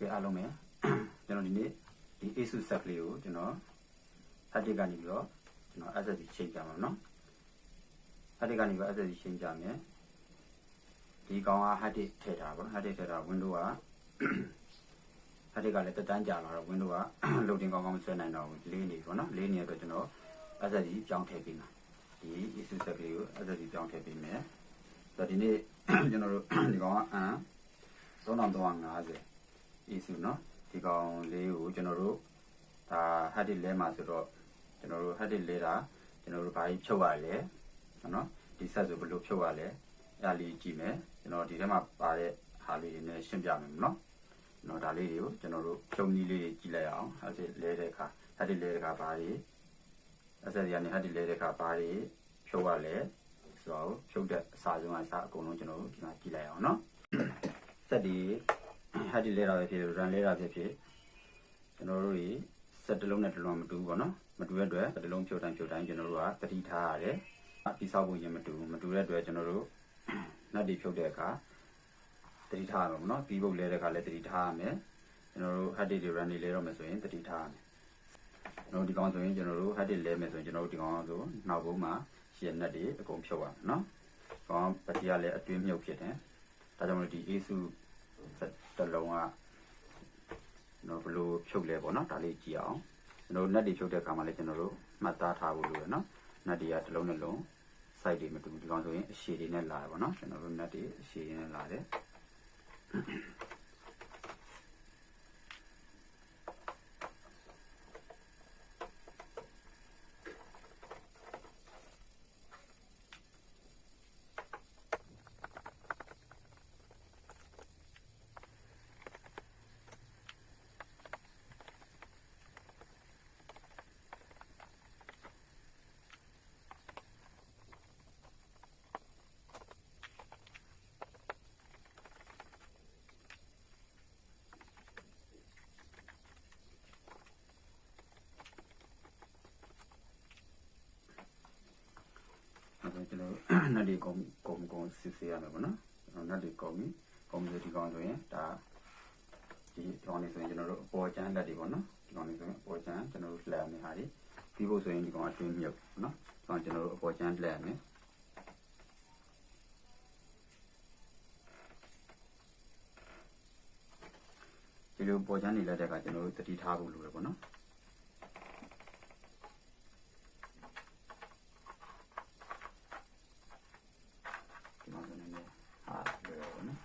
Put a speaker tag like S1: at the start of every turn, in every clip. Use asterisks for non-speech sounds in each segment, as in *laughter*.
S1: ကဲအားလုံးပဲကျွန်တော်ဒီနေ့ဒီ ASUS set ကလေးကိုကျွန်တော် hard disk ကနေပြီးတော့ကျွန်တော် SSD ချိန်ကြမှာနော် hard disk ကနေပြီးတော့ SSD ချိန်ကြမယ်ဒီကောင်က hard disk ထည့်ထားပါဘော hard disk ထည့်ထား Windows က hard disk ကလည်းတက်တန်းကြာလာတော့ Windows က loading ကောင်းကောင်းမဆွဲနိုင်တော့ဘူးလေးနေပေါ့နော်လေးနေတဲ့အတွက်ကျွန်တော် SSD ကြောင်းထည့်ပေးမှာဒီ ASUS set ကလေးကို SSD ကြောင်းထည့်ပေးမယ်ဆိုတော့ဒီနေ့ကျွန်တော်တို့ဒီကောင်ကအန်3350 issue เนาะဒီကောင်လေးကိုကျွန်တော်တို့ဒါ hard disk လဲမှာဆိုတော့ကျွန်တော်တို့ hard disk လဲတာကျွန်တော်တို့ဘာကြီးဖြုတ်ရလဲเนาะဒီ set ဆိုဘယ်လိုဖြုတ်ရလဲအဲ့ဒါလေးကြည့်မယ်ကျွန်တော်ဒီထဲမှာပါတဲ့ဟာလေးတွေနဲ့ရှင်းပြမယ်เนาะကျွန်တော်ဒါလေးတွေကိုကျွန်တော်တို့ဖြုံနည်းလေးတွေကြည့်လိုက်အောင် hard disk လဲတဲ့အခါ hard disk လဲတဲ့အခါဘာတွေ SSD ကနေ hard disk လဲတဲ့အခါဘာတွေဖြုတ်ရလဲဆိုတော့ဖြုတ်တဲ့အစာဆုံးအစားအကုန်လုံးကျွန်တော်တို့ဒီမှာကြည့်လိုက်အောင်เนาะ set ဒီ hard disk လဲတာပဲဖြစ်ဖြစ် RAM လဲတာဖြစ်ဖြစ်ကျွန်တော်တို့တွေ set တစ်လုံးနဲ့တစ်လုံးမတူဘူးပေါ့နော်မတူတဲ့အတွက်တစ်လုံးဖြုတ်တိုင်းဖြုတ်တိုင်းကျွန်တော်တို့ကသတိထားရတယ်တိဆောက်ဖို့ရင်မတူဘူးမတူတဲ့အတွက်ကျွန်တော်တို့ nut တွေဖြုတ်တဲ့အခါသတိထားရမှာပေါ့နော် keyboard လဲတဲ့အခါလည်းသတိထားရမယ်ကျွန်တော်တို့ hard disk တွေ RAM တွေလဲတော့မယ်ဆိုရင်သတိထားရမယ်ကျွန်တော်ဒီကောင်ဆိုရင်ကျွန်တော်တို့ hard disk လဲမယ်ဆိုရင်ကျွန်တော်တို့ဒီကောင်ဆိုနောက်ဘုံမှာရှည် nut တွေအကုန်ဖြုတ်ရမယ်နော်ကောင်ပတိကလည်းအတွင်းမြုပ်ဖြစ်တယ်ဒါကြောင့်မလို့ဒီ ASUS တစ် လုံးကကျွန်တော်ဘယ်လိုဖြုတ်လဲပေါ့နော်ဒါလေးကြည့်အောင်ကျွန်တော် net တွေဖြုတ်တဲ့အခါမှာလည်းကျွန်တော်တို့မှတ်သားထားဖို့လိုရနော် net တွေကတစ်လုံးတစ်လုံး site တွေမတူဘူးဒီကောင်ဆိုရင်အရှည်တွေနဲ့လာတယ်ပေါ့နော်ကျွန်တော်တို့ net တွေအရှည်တွေနဲ့လာတယ် ကျွန်တော်တို့ net တွေကုန်ကုန်ကုန်စစ်ဆေးရမယ်ပေါ့နော်ကျွန်တော် net တွေကုန်ပြီကုန်ပြီဒီကောင်ဆိုရင်ဒါဒီကောင်လေးဆိုရင်ကျွန်တော်တို့အပေါ်ချမ်းလက်တွေပေါ့နော်ဒီကောင်လေးဆိုရင်အပေါ်ချမ်းကျွန်တော်တို့လှည့်ရမယ်ဟာဒီပြီးဖို့ဆိုရင်ဒီကောင်အတွင်းမြုပ်ပေါ့နော်ဒီကောင်ကျွန်တော်တို့အပေါ်ချမ်းလှည့်ရမယ်ဒီလိုပေါ်ချမ်းနေလက်တဲ့အခါကျွန်တော်တို့တတိထားဖို့လိုတယ်ပေါ့နော် ဒီမှာဆိုနေနေဟာလွယ်ပါနော်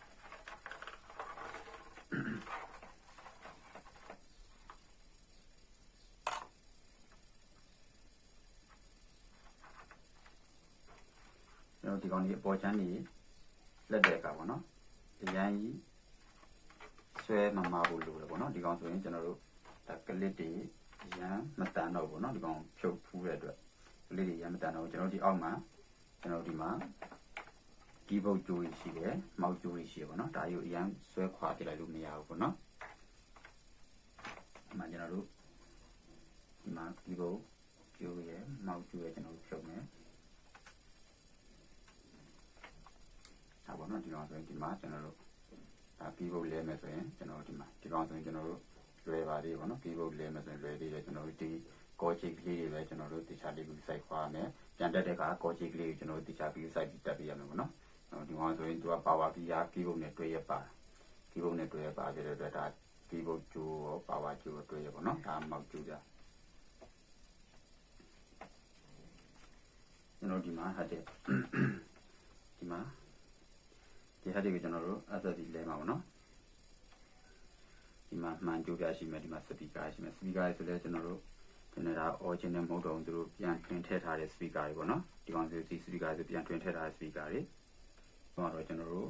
S1: ကျွန်တော် ဒီကောင်ကြီးအပေါ်ချမ်းကြီးလက်တဲ့ကပေါ့နော်ဒီရန်ကြီးဆွဲမမဖို့လိုတယ်ပေါ့နော်ဒီကောင်ဆိုရင်ကျွန်တော်တို့ဒါကလစ်တွေရန်မတန်တော့ဘူးပေါ့နော်ဒီကောင်ဖြုတ်ဖူးတဲ့အတွက်ကလစ်တွေရန်မတန်တော့ဘူးကျွန်တော်ဒီအောက်မှာကျွန်တော်ဒီမှာဒီဘုတ်ကြိုးကြီးရှိတယ်မောက်ကြိုးကြီးရှိတယ်ပေါ့နော်ဒါကြီးကိုအရန်ဆွဲခွာပြလိုက်လို့မရဘူးပေါ့နော်ဒီမှာကျွန်တော်တို့ဒီမှာဒီဘုတ်ကြိုးရဲ့မောက်ကြိုးရဲ့ကျွန်တော်တို့ဖြုတ်မယ် ဒါပေါ့နော်ဒီကောင်ဆိုရင်ဒီမှာကျွန်တော်တို့ဒါဒီဘုတ်လဲမယ်ဆိုရင်ကျွန်တော်တို့ဒီမှာဒီကောင်ဆိုရင်ကျွန်တော်တို့လွယ်ပါသေးပေါ့နော်ဒီဘုတ်လဲမယ်ဆိုရင်လွယ်သေးတယ်ကျွန်တော်တို့ဒီကောချီကလေးတွေပဲကျွန်တော်တို့တခြားလေးကိုစိုက်ခွာမယ်ပြန်တက်တဲ့အခါကောချီကလေးကိုကျွန်တော်တို့တခြားပြီးစိုက်ပြီးတက်ပြရမယ်ပေါ့နော်ဒီမှာဆိုရင်သူကပါဝါကီယာကီးဘုတ်နဲ့တွဲရပါကီးဘုတ်နဲ့တွဲရပါတဲ့အတွက်ဒါကီးဘုတ်ကျိုးရောပါဝါကျိုးရောတွဲရပါတော့ဒါမောက်ကျိုးကြကျွန်တော်ဒီမှာဟာတဲ့ဒီမှာ ဒီဟာတဲ့ကိုကျွန်တော်တို့ SSD လဲမှာပေါ့နော်ဒီမှာမှန်ကျိုးပြရှိမယ်ဒီမှာ speaker ရှိမယ် speaker ဆိုလဲကျွန်တော်တို့ကျွန်တော်ဒါ original မဟုတ်တော့ဘူးသူတို့ပြန်ထွင်ထည့်ထားတဲ့ speaker တွေပေါ့နော်ဒီကောင်ဆိုဒီ speaker ဆိုပြန်ထွင်ထည့်ထားတဲ့ speaker တွေတော့ကျွန်တော်တို့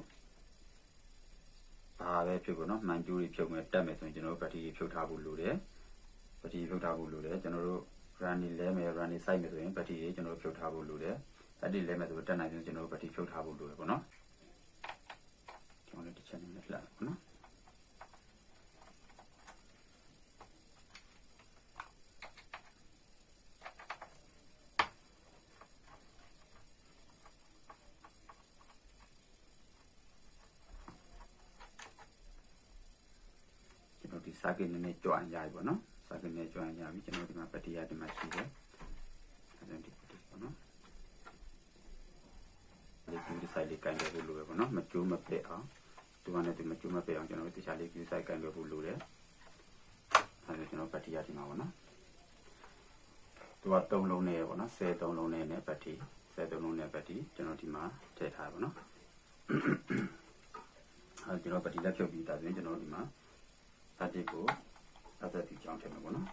S1: ဘာပဲဖြစ်ကုန်နော်မှန်ကျိုးတွေဖြုတ်မယ်တက်မယ်ဆိုရင်ကျွန်တော်တို့ဘက်ထရီဖြုတ်ထားဖို့လိုတယ်ဘက်ထရီဖြုတ်ထားဖို့လိုတယ်ကျွန်တော်တို့ run နေလဲမယ် run နေ site မယ်ဆိုရင်ဘက်ထရီကျွန်တော်တို့ဖြုတ်ထားဖို့လိုတယ်ဘက်ထရီလဲမယ်ဆိုတော့တက်နိုင်ရင်ကျွန်တော်တို့ဘက်ထရီဖြုတ်ထားဖို့လိုတယ်ပေါ့နော်ကျွန်တော်တို့တစ်ချက်နဲ့လှပ်ပေါ့နော် socket နည်းနည်းကြွအောင်ရပြီပေါ့နော် socket နည်းကြွအောင်ရပြီကျွန်တော်ဒီမှာ battery ဒီမှာရှိတယ်အဲဒီဒီ battery ပေါ့နော်ဒီဒီ side လေးကင်တယ်လို့လိုပဲပေါ့နော်မကျိုးမပက်အောင်ဒီကနေ့ဒီမကျိုးမပက်အောင်ကျွန်တော်တို့တခြားလေး view side ကင်တယ်ဖို့လိုတယ်အဲဒီကျွန်တော် battery ဒီမှာပေါ့နော်သူက3လုံးနဲ့ပေါ့နော်13လုံးနဲ့နဲ့ဘက်ထရီ13လုံးနဲ့ဘက်ထရီကျွန်တော်ဒီမှာထည့်ထားပါတော့အဲကျွန်တော်ဘက်ထရီလက်ဖြုတ်ပြီးသားဆိုရင်ကျွန်တော်ဒီမှာ အတစ်ကိုအသက်ဒီကြောင်းထည့်မှာပေါ့နော်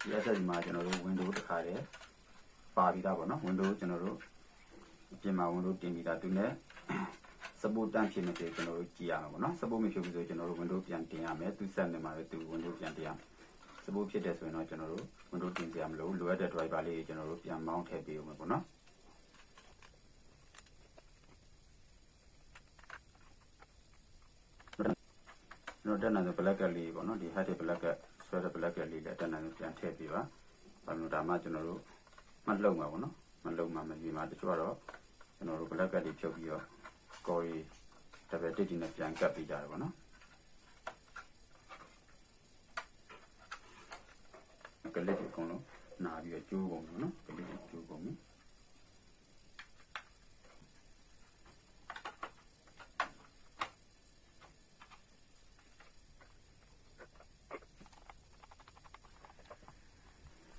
S1: ဒီ asset ဒီမှာကျွန်တော်တို့ window တစ်ခါတည်းပါပြီးသားပေါ့နော် window ကျွန်တော်တို့အပြင်မှာ window တင်ပြီးသားသူနဲ့ support တန်းဖြစ်နေတယ်ကျွန်တော်တို့ကြည့်ရမှာပေါ့နော် support မဖြစ်ဘူးဆိုကျွန်တော်တို့ window ပြန်တင်ရမယ်သူဆက်နေမှာလည်းသူ window ပြန်တင်ရမယ် support ဖြစ်တယ်ဆိုရင်တော့ကျွန်တော်တို့ window တင်ပြရမလို့လိုအပ်တဲ့ driver လေးကျွန်တော်တို့ပြန် mount ထည့်ပေးအောင်ပေါ့နော်ကျွန်တော်တက်နေတဲ့ black လေးပေါ့နော်ဒီ head black ဆွဲတဲ့ black လေးလည်းတက်နေပြန်ထည့်ပေးပါဘာလို့ဒါမှကျွန်တော်တို့မလုံမှာပေါ့နော်မလုံမှာမပြီးမှာတချို့ကတော့ကျွန်တော်တို့ black လေးဖြုတ်ပြီးတော့ core တပည့်တစ်ကြီးနဲ့ပြန်ကပ်ပေးကြတယ်ပေါ့နော်ကလေးတွေအကုန်လုံးနာပြီးတော့ကျိုးကုန်တယ်နော်ကလေးတွေကျိုးကုန်ပြီ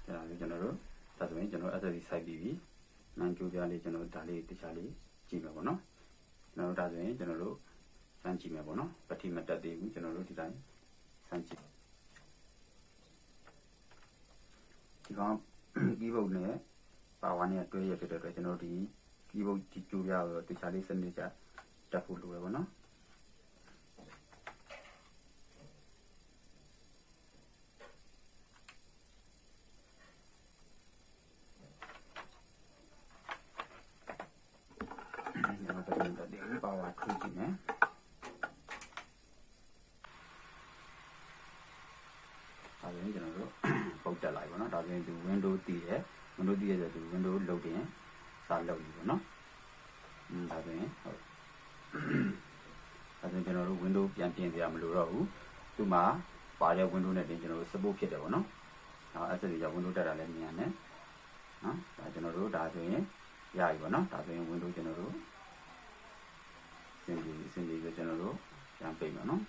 S1: အဲ့ဒါလေးကျွန်တော်တို့ဒါဆိုရင်ကျွန်တော် accessory site ပြီးပြီမန် ကျိုးပြလေးကျွန်တော်ဒါလေးတခြားလေးကြည့်မယ်ပေါ့နော်ကျွန်တော်တို့ဒါဆိုရင်ကျွန်တော်တို့စမ်းကြည့်မယ်ပေါ့နော်ပတိမတက်သေးဘူးကျွန်တော်တို့ဒီတိုင်းစမ်းကြည့်ဒီကောင် keyboard နဲ့ power နဲ့တွဲရဖြစ်တဲ့အတွက်ကျွန်တော်ဒီ keyboard ဒီကြိုးပြတော့တခြားလေးစနစ်ကြတက်ဖို့လိုရပါတော့ကျွန်တော်ပတိမတက်သေးဘူး power ထွေးကြည့်မယ်ဒါဆိုရင်ကျွန်တော်တို့ပုတ်တက်လိုက်ပါတော့ဒါ ဆိုရင်ဒီ window တည်တယ် window တည်ရဆိုဒီ window လုတ်တင်စာလုတ်ပြီပေါ့နော်อืมဒါဆိုရင်ဟုတ်ဒါဆိုရင်ကျွန်တော်တို့ window ပြန်ပြင်ပြရမလို့တော့ဘူးသူ့မှာပါတဲ့ window နဲ့တင်ကျွန်တော်တို့ support ဖြစ်တယ်ပေါ့နော်နောက် access ကြောင့် window တက်တာလည်းမြင်ရတယ်နော်ဒါကျွန်တော်တို့ဒါဆိုရင်ရပြီပေါ့နော်ဒါဆိုရင် window ကျွန်တော်တို့စင်ပြီးစင်ပြီးဆိုကျွန်တော်တို့ပြန်ပိတ်မယ်နော်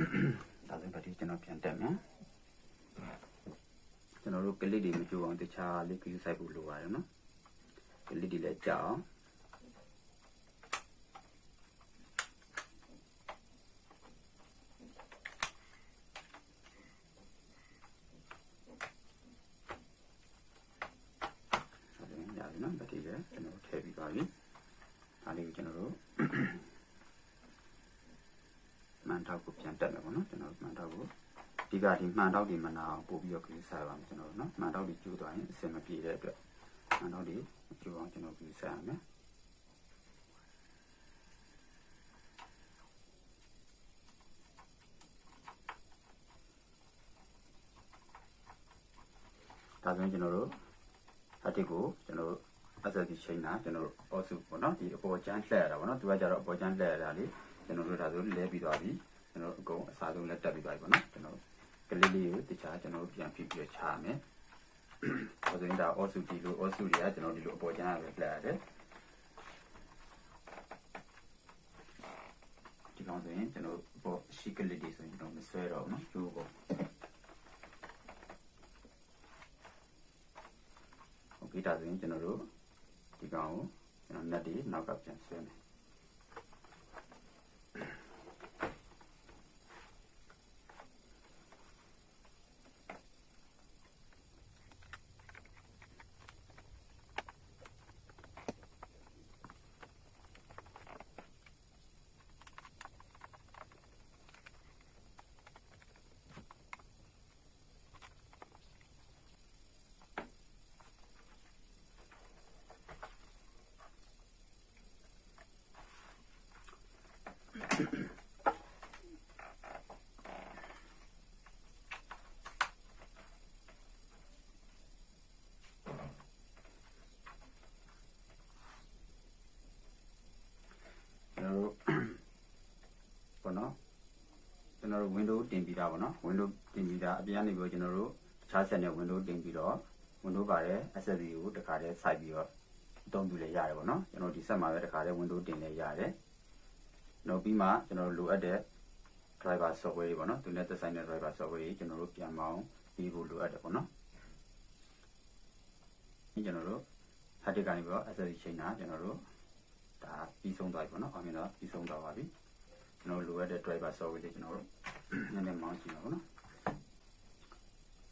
S1: ဒါဆိုရင်ဗတိကျွန်တော်ပြန်တက်မယ်ကျွန်တော်တို့ကလစ်တွေမကြိုအောင်တခြားလေးကယူဆိုင်ဖို့လိုပါတယ်နော်ကလစ်တွေလည်းကြောက်အောင်ဒါဆိုရင်ရတယ်နော်ဗတိလည်းကျွန်တော်ထည့်ပြီးသွားပြီဒါလေးကိုကျွန်တော်တို့ မှန်ထောက်ကိုပြန်တက်မယ်ပေါ့နော်ကျွန်တော်မှန်ထောက်ကို ဒီကဒီမှန်ထောက်ဒီမနာအောင်ပို့ပြီးတော့ခရီးစားပါမယ်ကျွန်တော်နော်မှန်ထောက်ဒီကျိုးသွားရင်အဆင်မပြေတဲ့အတွက်မှန်ထောက်ဒီကျိုးအောင်ကျွန်တော်ခရီးစားရမယ်ဒါဆိုရင်ကျွန်တော်တို့အတစ်ကိုကျွန်တော်တို့ access ချိန်တာကျွန်တော်တို့ also ပေါ့နော်ဒီအပေါ်ချမ်းလှည့်ရတာပေါ့နော်သူကကြတော့အပေါ်ချမ်းလှည့်ရတာလေကျွန်တော်တို့ဒါဆိုလဲပြီးသွားပြီကျွန်တော်တို့အကုန်အစားဆုံးလက်တက်ပြီးသွားပြီပေါ့နော်ကျွန်တော် ကလေးလေးကိုတခြားကျွန်တော်တို့ပြန်ဖြစ်ပြီးချာမယ်ဟိုဆိုရင်ဒါ also ဒီလို also တွေကကျွန်တော်ဒီလိုအပေါ်ချမ်းရပဲလှည့်ရတယ်ဒီကောင်ဆိုရင်ကျွန်တော်ပေါ်ရှိကလေးတွေဆိုရင်တော့မဆွဲတော့ဘူးနော်ကျိုးပေါ့โอเคဒါဆိုရင်ကျွန်တော်တို့ဒီကောင်ကိုကျွန်တော် net တွေနောက်ကပြန်ဆွဲမယ် တော်တို့ဘောနော်ကျွန်တော်တို့ window တင်ပြီးတာဗောနော် window တင်ပြီးတာအပြင်ကနေပြီးတော့ကျွန်တော်တို့တခြား set နဲ့ window တင်ပြီးတော့ window ပါတဲ့ SSD ကိုတခါတည်းစိုက်ပြီးတော့အသုံးပြုလဲရတယ်ဗောနော်ကျွန်တော်ဒီ set မှာပဲတခါတည်း window တင်လဲရတယ်နောက်ပြီးမှကျွန်တော်တို့လိုအပ်တဲ့ driver software တွေဗောနော်သူနဲ့သက်ဆိုင်တဲ့ driver software တွေကျွန်တော်တို့ပြန်မအောင်ပြီးဖို့လိုအပ်တယ်ဗောနော်ကျွန်တော်တို့ hard disk ကနေပြီးတော့ SSD ချိန်တာကျွန်တော်တို့ ဒါပြီးဆုံးသွားပြီပေါ့နော်အောင်မြင်တော့ပြီးဆုံးသွားပါပြီကျွန်တော်လိုအပ်တဲ့ driver software တွေကျွန်တော်တို့နည်းနည်းမောင်းကြည့်ပါပေါ့နော်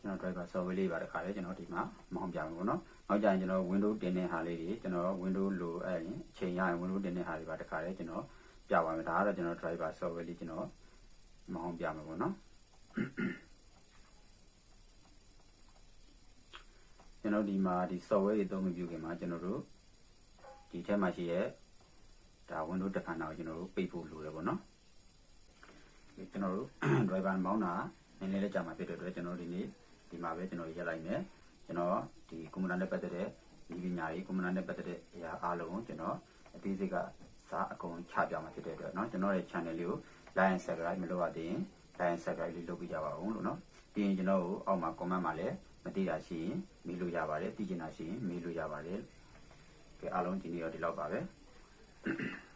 S1: ကျွန်တော် driver software လေးပါတခါလေကျွန်တော်ဒီမှာမောင်းပြမယ်ပေါ့နော်နောက်ကြရင်ကျွန်တော် window တင်တဲ့ဟာလေးတွေကျွန်တော် window လိုအဲ့ရင်အချိန်ရရင် window တင်တဲ့ဟာတွေပါတခါလေကျွန်တော်ပြပါမယ်ဒါကတော့ကျွန်တော် driver software လေးကျွန်တော်မအောင်ပြမယ်ပေါ့နော်ကျွန်တော်ဒီမှာဒီ software တွေသုံးမပြုခင်မှာကျွန်တော်တို့ဒီထဲမှာရှိရဲ့ ဒါ window တစ်ခါတော့ကျွန်တော်တို့ပိတ်ဖို့လိုတယ်ပေါ့နော်ဒီကျွန်တော်တို့ driver မောင်းတာနည်းနည်းလေးကြာမှာဖြစ်တဲ့အတွက်ကျွန်တော်ဒီနေ့ဒီမှာပဲကျွန်တော်ရက်လိုက်မယ်ကျွန်တော်ဒီကွန်ပျူတာနဲ့ပတ်သက်တဲ့ဒီပညာရေးကွန်ပျူတာနဲ့ပတ်သက်တဲ့အရာအားလုံးကိုကျွန်တော်အသေးစိတ်ကစာအကုန်ချပြမှာဖြစ်တဲ့အတွက်เนาะကျွန်တော်ရဲ့ channel လေးကို like and subscribe မလုပ်ရသေးရင် like and subscribe လေးလုပ်ပြကြပါဦးလို့เนาะပြီးရင်ကျွန်တော်ကိုအောက်မှာ comment မှာလည်းမသိတာရှိရင်မေးလို့ရပါတယ်သိချင်တာရှိရင်မေးလို့ရပါတယ်ကဲအားလုံးဒီနေ့တော့ဒီလောက်ပါပဲ Mm-hmm. *clears throat*